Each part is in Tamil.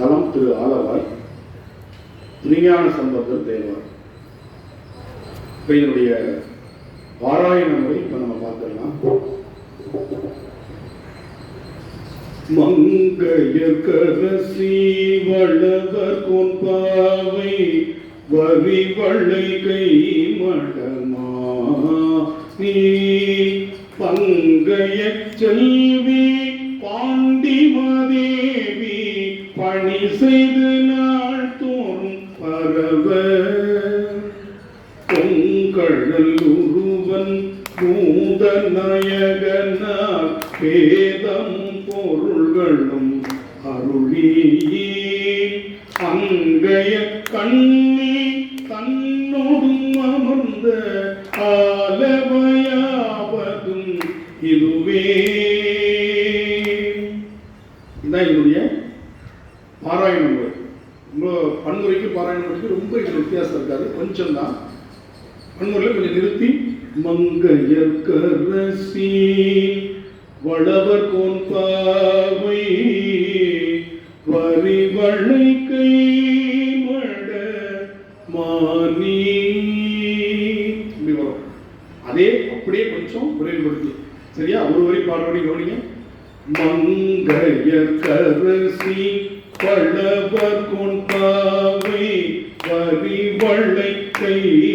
தலம் திரு ஆலவாய் திருஞான சம்பந்தர் தேவார். இப்போ இதனுடைய பாராயண முறை இப்போ நம்ம பார்த்துடலாம். மங்கையர்கரசி வளவர் கொன்பாவை வரி வள்ளை கை மடமா நீ பங்கைய செல்வி பாண்டிமதே செய்து நாள் தோறும் பரவ பொங்கழல் உருவன் மூத நாயகனார் வேதம் பொருள்களும் அருளியே பன்முறையில் கொஞ்சம் நிறுத்தி மங்கையற்கரசி வளவர் கோன் பாவை வரிவளை கை மட மானி. வரும். அதே அப்படியே கொஞ்சம் விரைவுபடுத்தி. சரியா? ஒரு வரி பாடுபடி கவனிங்க. மங்கையற்கரசி வளவர் கோன் பாவை வரி கை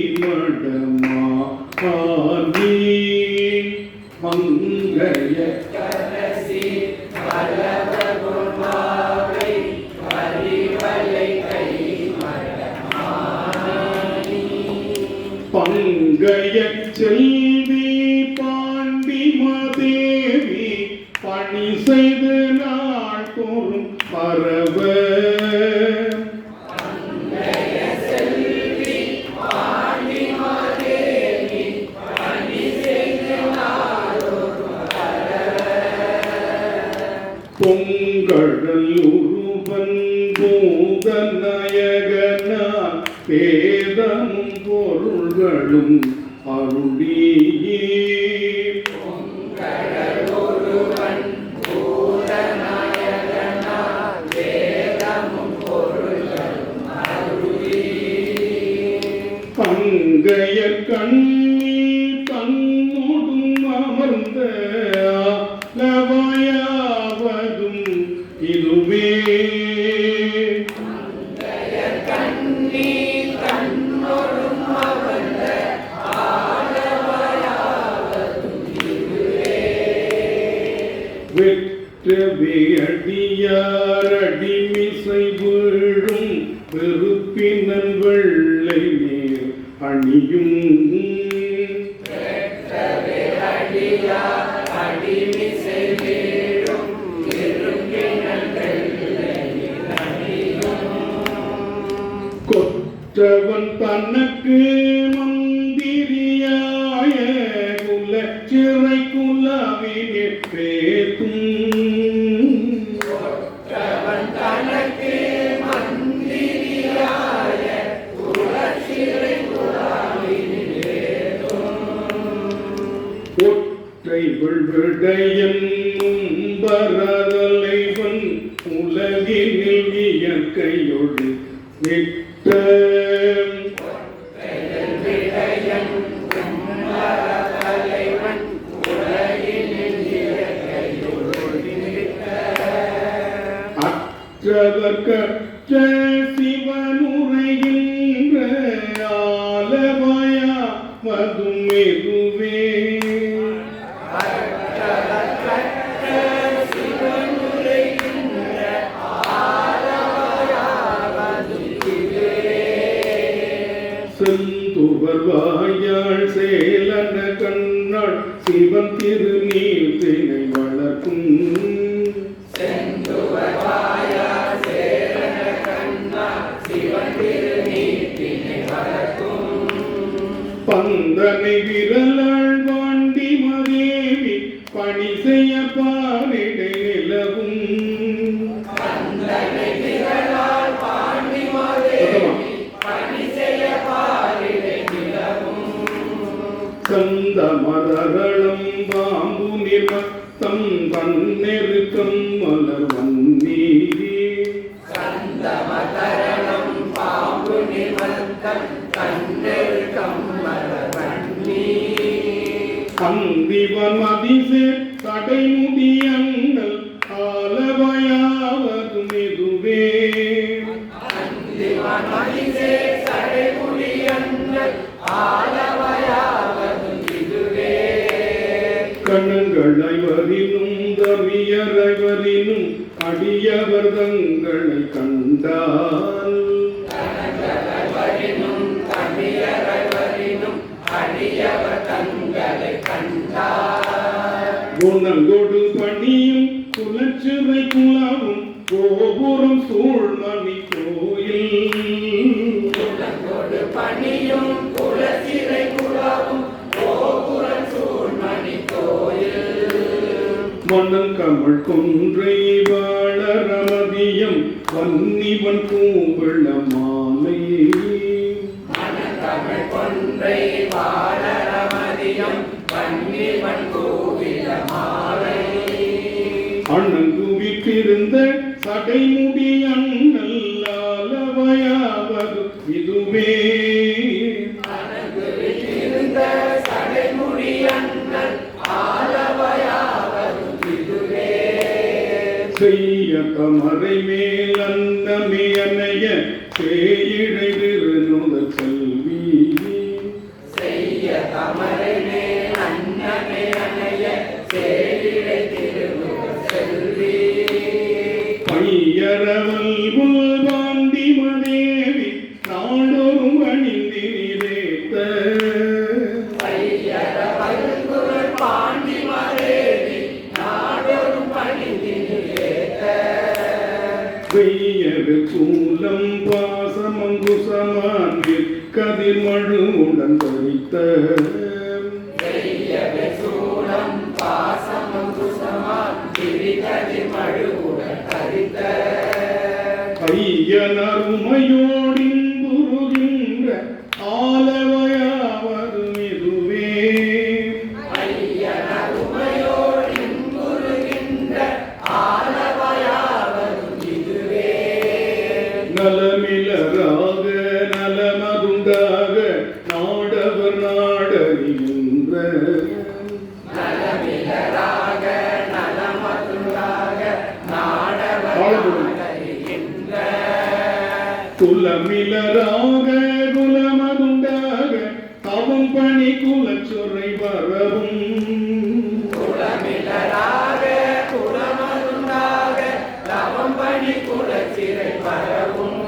பொங்கழல் உருவன் பூத நாயகனார் பேதமும் பொருள்களும் அருளியே கண்ணீர். கொற்றவன் தனக்கு மந்திரியாய குல சிறை குலவினே பேத்தும் ஒற்றை விழ்விடையன் அற்றவர் சிவனுரைகின்ற ஆலவாயா மதும் மெதுவே. சேலன கண்ணாள் சிவன் திருநீர் தினை வளர்க்கும் பன்னெருக்கம் மலர் வன்னீதி கந்தமகரணம் பாம்பு நிமர்த்தம் கண்ணெருக்கம் மலர் அடியவர் கண்டால். குணங்கொடு பணியும் குலச்சுவை குலாவும் கோபுரம் சூழ்மணி கோயில் பணியும் குலச்சிறை குலாவும் கோபுரம் சூழ்மணி கோயில். மன்னன் கமல் குன்றை வன்னிவன் பூவிள மாலை மனத்தமிழ் கொன்றை வாழரமதியம் பன்னிவன் கோவில மாலை அண்ணன் குவித்திருந்த சடைமுடி அண்ணல்லாலவையாவது இதுவே. செய்ய தமரை ಜನ குலமிலராக குலமதுண்டாக தவம் பணி குலச்சுரை வரவும். குலமிலராக குலமருந்தாக லவம்பணி குலச்சிறை பரவும்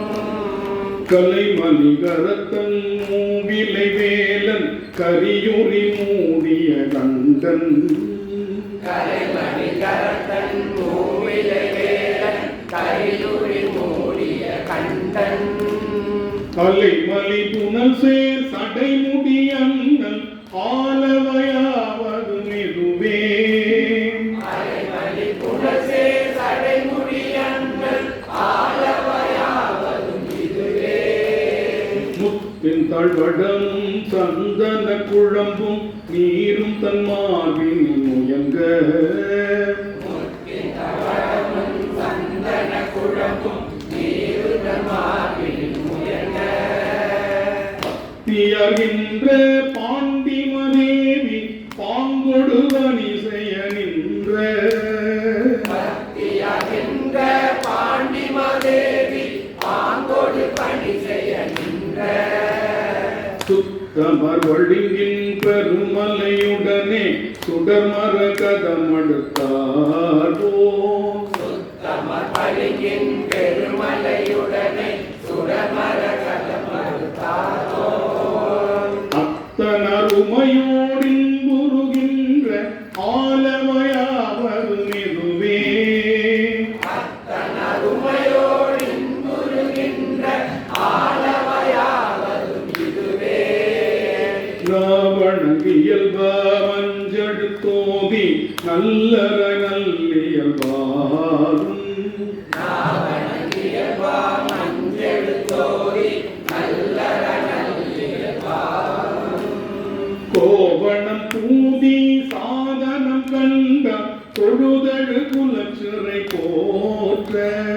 கலைமணி கரத்தன் மூவிலை வேலன் கரியுரி மூடிய கண்டன். கலைமணி கரத்தன் மூவிலை வேலன் கையுறி அலைமலி புனல் சேர் சடைமுடி அண்ணன் ஆலவையாவது மெதுவே முத்தின் தழ்வடமும் சந்தன குழம்பும் தியகின்ற பாண்டிமதேவி பாங்கொடு வனிசைய நின்ற பக்தியாகின்ற பாண்டிமதேவி பாங்கோடு பணி செய்ய நின்ற சுத்தமர் வழிங்கின் பெருமலையுடனே சுடர்மர கதமடுத்தார் சுத்தமர் பழிங்கின் o தொழுதழு குலச்சிறை போற்ற.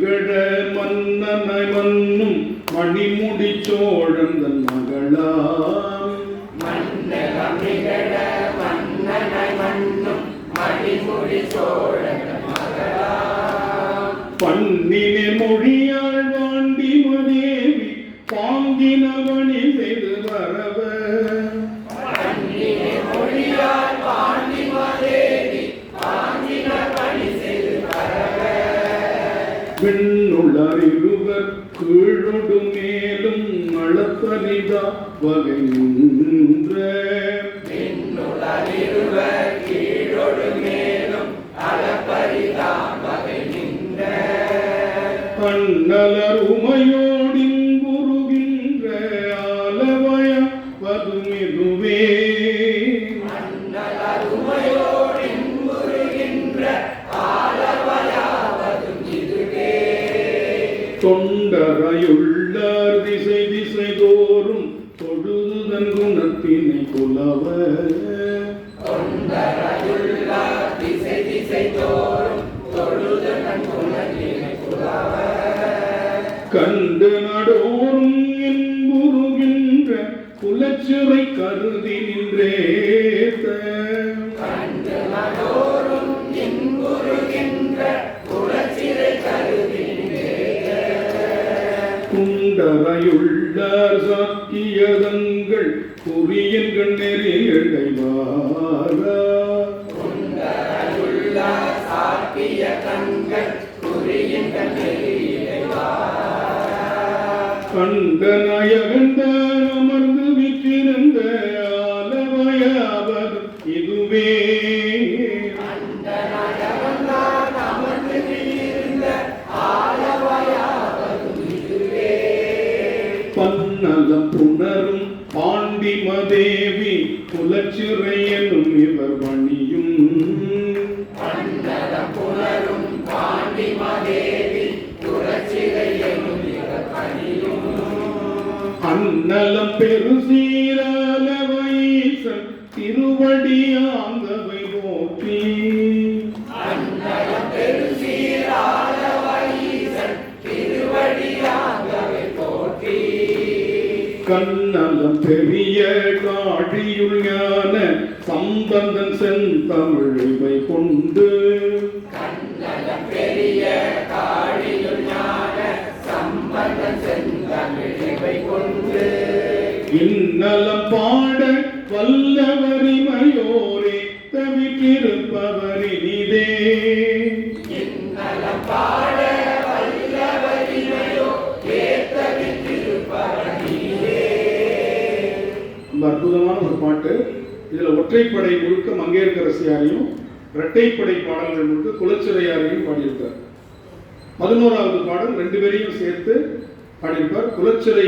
செய்து பரவ விண்ணுள்ளார் இருவர் கீழொடு மேலும் அளப்பரிதா வகை நின்ற குண்டரையுள்ளார் சாக்கியதங்கள் புரியன் கண்ணெறி குண்டருள்ளார் சாப்பிய கண்கள் குறியின் கண்ணிலே கண்ட நயகண்டார் அமர்ந்து விற்றிருந்த ஆலவயாவது இதுவே குலச்சிறை கண்ணலம் பெரிய காழியுள் ஞான சம்பந்தன் செந்தமிழிவை கொண்டு. இன்னலம் பாட வல்லவரிமையோரே ரொம்ப அற்புதமான ஒரு பாட்டு. இதில் ஒற்றைப்படை முழுக்க மங்கையர்கரசியாரையும் இரட்டைப்படை பாடல்கள் முழுக்க குலச்சிறையாரையும் பாடியிருக்கார். பதினோராவது பாடல் ரெண்டு பேரையும் சேர்த்து பாடியிருப்பார். குலச்சிறை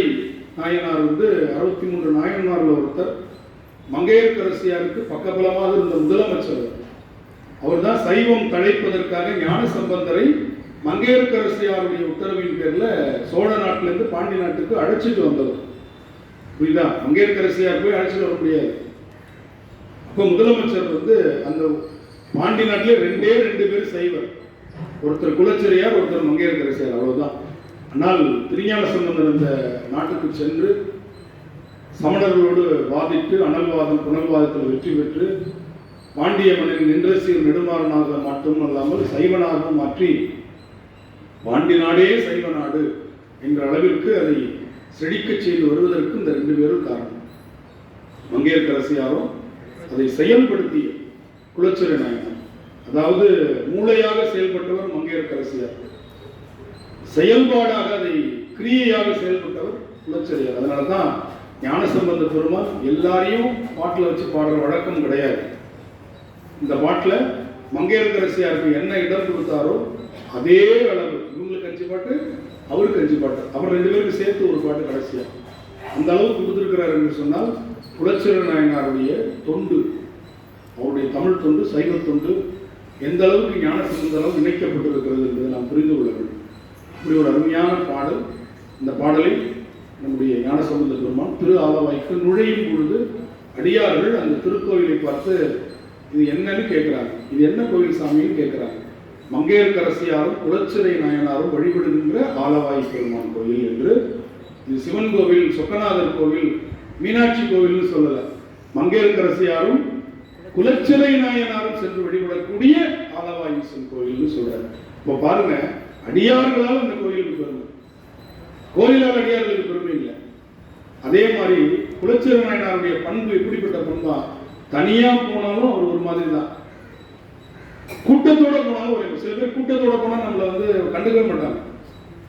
நாயனார் வந்து அறுபத்தி மூன்று நாயன்மாரில் ஒருத்தர். மங்கையர்கரசியாருக்கு பக்கபலமாக இருந்த முதலமைச்சர் அவர். தான் சைவம் தழைப்பதற்காக ஞான சம்பந்தரை மங்கையர்கரசியாருடைய உத்தரவின் பேரில் சோழ நாட்டிலிருந்து பாண்டி நாட்டுக்கு அழைச்சிட்டு வந்தவர். புரியுதா? மங்கையர்கரசியார் போய் அழைச்சிட்டு வர முடியாது. அப்போ முதலமைச்சர் வந்து அந்த பாண்டி நாட்டிலே ரெண்டே ரெண்டு பேர் சைவர். ஒருத்தர் குலச்சிறையார் ஒருத்தர் மங்கையர்கரசியார் அவ்வளவுதான். ஆனால் திருஞான சம்பந்தர் அந்த நாட்டுக்கு சென்று சமணர்களோடு வாதிட்டு அனல்வாதம் புனல்வாதத்தில் வெற்றி பெற்று பாண்டிய மன்னன் நின்றசீர் நெடுமாறனாக மட்டும் அல்லாமல் சைவனாக மாற்றி பாண்டி நாடே சைவ நாடு என்ற அளவிற்கு அதை செழிக்கச் செய்து வருவதற்கு இந்த ரெண்டு பேரும் காரணம். மங்கையர்கரசியாரும் அதை செயல்படுத்திய குலச்சிறை நாயனார் அதாவது மூளையாக செயல்பட்டவர் மங்கையர்கரசியார் செயல்பாடாக அதை கிரியையாக செயல்பட்டவர் குலச்சிறையார் அதனால தான் ஞானசம்பந்த பெருமாள் எல்லாரையும் பாட்டில் வச்சு பாடுற வழக்கம் கிடையாது. இந்த பாட்டில் மங்கையர்கரசியாருக்கு என்ன இடம் கொடுத்தாரோ அதே அளவு. இவங்களுக்கு அஞ்சு பாட்டு அவருக்கு அஞ்சு பாட்டு. அப்புறம் ரெண்டு பேருக்கு சேர்த்து ஒரு பாட்டு கடைசியா. அந்த அளவுக்கு கொடுத்துருக்கிறார் என்று சொன்னால் குலச்சிர நாயனாருடைய தொண்டு. அவருடைய தமிழ் தொண்டு சைவ தொண்டு எந்த அளவுக்கு ஞான சுதந்திரம் இணைக்கப்பட்டிருக்கிறது என்பதை நாம் புரிந்து கொள்ள வேண்டும். இப்படி ஒரு அருமையான பாடல். இந்த பாடலை நம்முடைய ஞானசம்பந்த பெருமான் திரு ஆலவாய்க்கு நுழையும் பொழுது அடியார்கள் அந்த திருக்கோயிலை பார்த்து இது என்னன்னு கேட்குறாங்க இது என்ன கோயில் சாமின்னு கேட்குறாங்க மங்கையர்க்கரசியாரும் குலச்சிறை நாயனாரும் வழிபடுகின்ற ஆலவாய் பெருமான் கோயில் என்று இது சிவன் கோவில் சொக்கநாதர் கோவில் மீனாட்சி கோவில்னு சொல்லல. மங்கையர்க்கரசியாரும் குலச்சிறை நாயனாரும் சென்று வழிபடக்கூடிய ஆலவாயீசன் கோயில்னு சொல்றாரு. இப்போ பாருங்க அடியார்களால் அந்த கோயிலுக்கு பெருமை. கோயிலால் அடியார்களுக்கு பெருமை இல்லை. அதே மாதிரி குலச்சிறை நாயனாருடைய பண்பு எப்படிப்பட்ட பண்பா? தனியா போனாலும் அவர் ஒரு மாதிரி தான் கூட்டத்தோட போனாலும் ஒரு சில பேர் கூட்டத்தோட போனா நம்மளை வந்து கண்டுக்கவே மாட்டாங்க.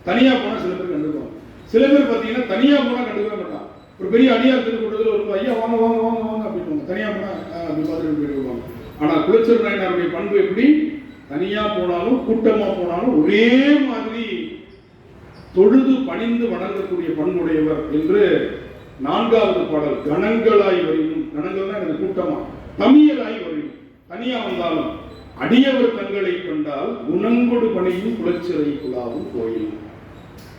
தனியா போனா சில பேர் கண்டுக்குவாங்க சில பேர் பார்த்தீங்கன்னா தனியா போனால் கண்டுக்கவே மாட்டாங்க. ஒரு பெரிய அடியார் திருக்கூட்டத்தில் ஒரு ஐயா வாங்க வாங்க வாங்க வாங்க அப்படின்னு தனியாக போனால் அப்படி பார்த்துட்டு போயிடுவாங்க ஆனா குலச்சர் நாயனாருடைய பண்பு எப்படி? தனியா போனாலும் கூட்டமா போனாலும் ஒரே மாதிரி தொழுது பணிந்து வணங்கக்கூடிய பண்புடையவர் என்று நான்காவது பாடல் கணங்களாய் வரையும். கணங்கள்னா எனக்கு கூட்டமா. தமியலாய் வரையும். தனியா வந்தாலும் அடியவர் தங்களை கண்டால் குணங்கொடு பணியும் குளச்சிறை குழாவும் கோயில்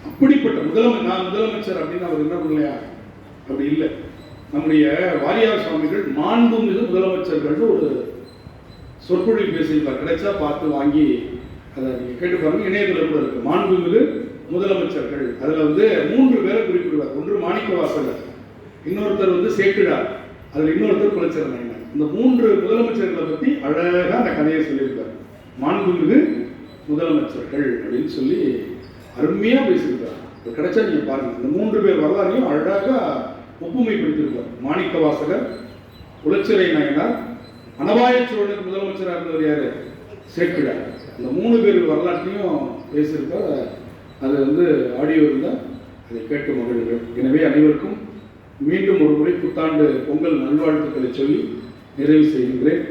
அப்படிப்பட்ட முதலமை நான் முதலமைச்சர் அப்படின்னு அவர் என்ன பண்ணலையா? அப்படி இல்லை. நம்முடைய வாரியார் சுவாமிகள் மாண்புமிகு முதலமைச்சர்கள் ஒரு சொற்பொழிவு பேசியிருப்பார் கிடைச்சா பார்த்து வாங்கி அதை நீங்கள் கேட்டு பாருங்க. இணையத்தில் கூட இருக்கு. மாண்புமிகு முதலமைச்சர்கள். அதில் வந்து மூன்று பேரை குறிப்பிடுவார். ஒன்று மாணிக்க வாசகர் இன்னொருத்தர் வந்து சேக்கிழார். அதில் இன்னொருத்தர் குலச்சிற நாயனார் இந்த மூன்று முதலமைச்சர்களை பற்றி அழகாக அந்த கதையை சொல்லியிருக்கார். மாண்புமிகு முதலமைச்சர்கள் அப்படின்னு சொல்லி அருமையாக பேசியிருக்கார். அது கிடைச்சா நீங்கள் பாருங்கள் இந்த மூன்று பேர் வரலாறையும் அழகாக ஒப்புமைப்படுத்தியிருக்கார். மாணிக்க வாசகர் குலச்சிறை நாயனார் அனபாய சோழனுக்கு முதலமைச்சராக இருந்தவர் யார்? சேக்கிழார். இந்த மூணு பேர் வரலாற்றையும் பேசியிருக்கார். அது வந்து ஆடியோ இருந்தால் அதை கேட்டு மகிழ்கள் எனவே அனைவருக்கும் மீண்டும் ஒரு முறை புத்தாண்டு பொங்கல் நல்வாழ்த்துக்களை சொல்லி நிறைவு செய்கின்றேன்.